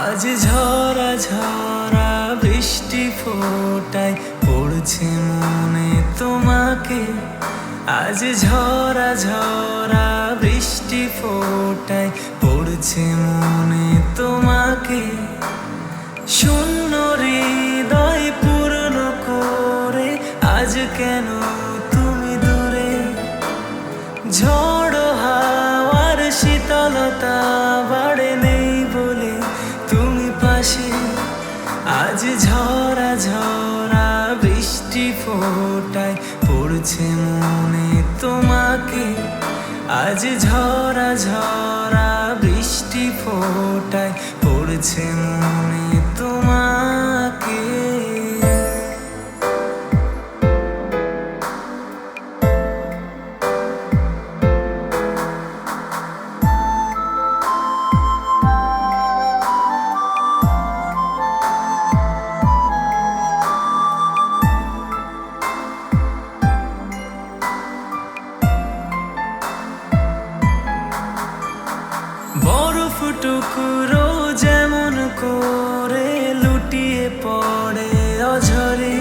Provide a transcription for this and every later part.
আজ ঝরা ঝরা বৃষ্টি ফোটায় পড়ছে মনে তোমাকে। আজ ঝরা ঝরা বৃষ্টি ফোটায় পড়ছে মনে তোমাকে। শূন্য হৃদয় পূর্ণ করে আজ কেন তুমি দূরে? ঝড় হাওয়ার শীতলতা পাশে আজ ঝরা ঝরা বৃষ্টি ফোটায় পড়ছে মনে তোমাকে। আজ ঝরা ঝরা বৃষ্টি ফোটায় পড়ছে মনে বরফ টুকরো যেমন করে লুটিয়ে পড়ে অঝরে,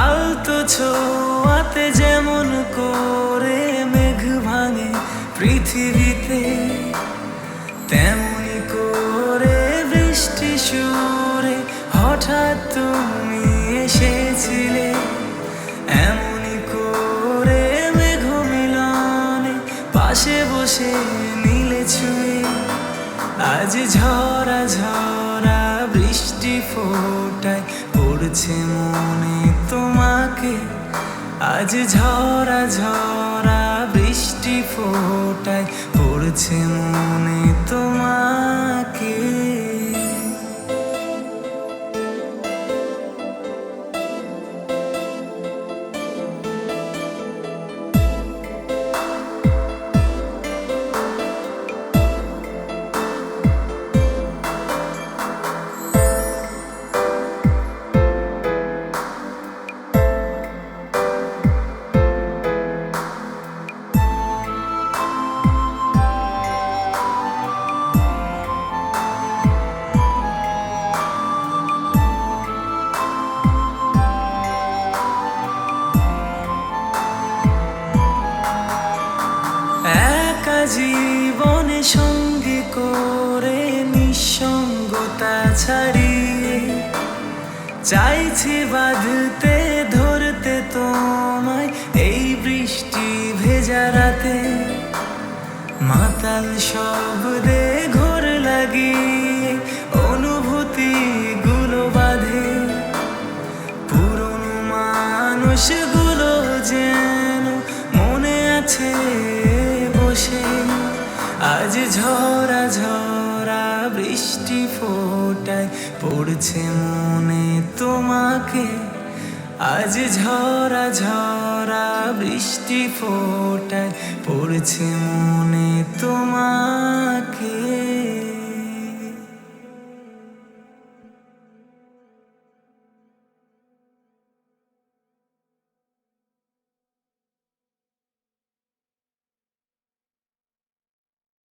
আলতো ছোঁয়াতে যেমন করে মেঘ ভাঙে পৃথিবীতে, তেমনি করে বৃষ্টি সুরে হঠাৎ তুমি এসেছিলে, এমনি করে মেঘ মিলনে পাশে বসে নীলে ছুঁয়ে আজ ঝরা ঝরা বৃষ্টি ফোটায় পড়ছে মনে তোমাকে। আজ ঝরা ঝরা বৃষ্টি ফোটায় পড়ছে মনে তোমাকে। জীবনে সঙ্গে করে নিঃসঙ্গতা ছাড়িয়ে চাইছি বাঁধতে, ধরতে তোমায় এই বৃষ্টি ভেজা রাতে। মাতাল শব্দে ঘোর লাগিয়ে অনুভূতি গুলো বাঁধে। পুরনো মানুষগুলো আজ ঝরা ঝরা বৃষ্টি ফোটায় পড়ছে মনে তোমাকে। আজ ঝরা ঝরা বৃষ্টি ফোটায় পড়ছে মনে তোমাকে